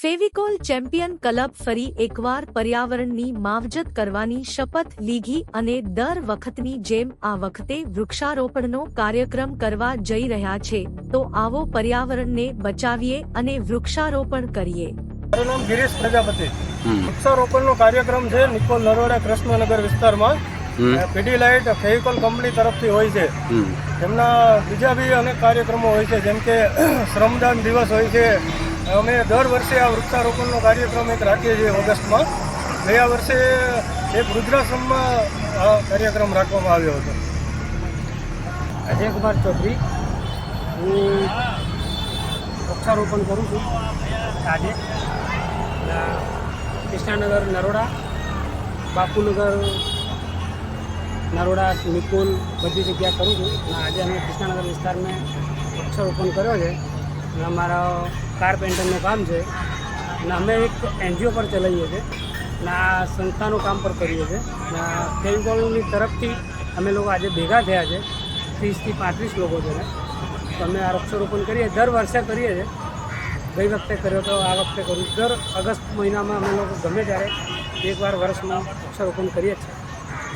Fevicol champion club ફરી એકવાર પર્યાવરણની માવજત કરવાની શપથ લીધી અને દર વખતની જેમ આ વખતે વૃક્ષારોપણનો કાર્યક્રમ કરવા જઈ રહ્યા છે. તો આવો પર્યાવરણને બચાવીએ અને વૃક્ષારોપણ કરીએ. મારું નામ ગિરીશ પ્રજાપતિ. વૃક્ષારોપણનો કાર્યક્રમ છે નિકોલ નરોડા કૃષ્ણનગર વિસ્તારમાં. પીડી લાઇટ ફેવિકોલ કંપની તરફથી હોય છે. તેમના બીજા બી અનેક કાર્યક્રમો હોય છે જેમ કે શ્રમદાન દિવસ હોય છે અમે દર વર્ષે આ વૃક્ષારોપણનો કાર્યક્રમ એક રાખીએ છીએ ઓગસ્ટમાં. ગયા વર્ષે એક વૃદ્ધાશ્રમમાં આ કાર્યક્રમ રાખવામાં આવ્યો હતો. અજય કુમાર ચૌધરી, હું વૃક્ષારોપણ કરું છું આજે. કૃષ્ણાનગર નરોડા, બાપુનગર નરોડા, નિકુલ બધી જગ્યા કરું છું. આજે અમે કૃષ્ણાનગર વિસ્તારમાં વૃક્ષારોપણ કર્યો છે. અને અમારા કારપેન્ટરનું કામ છે. અને અમે એક એનજીઓ પર ચલાવીએ છીએ. અને આ સંસ્થાનું કામ પર કરીએ છીએ. અને ફેવિકોલની તરફથી અમે લોકો આજે ભેગા થયા છે. ત્રીસથી પાંત્રીસ લોકો છે ને. તો અમે આ વૃક્ષારોપણ કરીએ. દર વર્ષે કરીએ છીએ. ગઈ વખતે કર્યો તો આ વખતે કરું દર ઓગસ્ટ મહિનામાં અમે લોકો ગમે ત્યારે એકવાર વર્ષમાં વૃક્ષારોપણ કરીએ છીએ.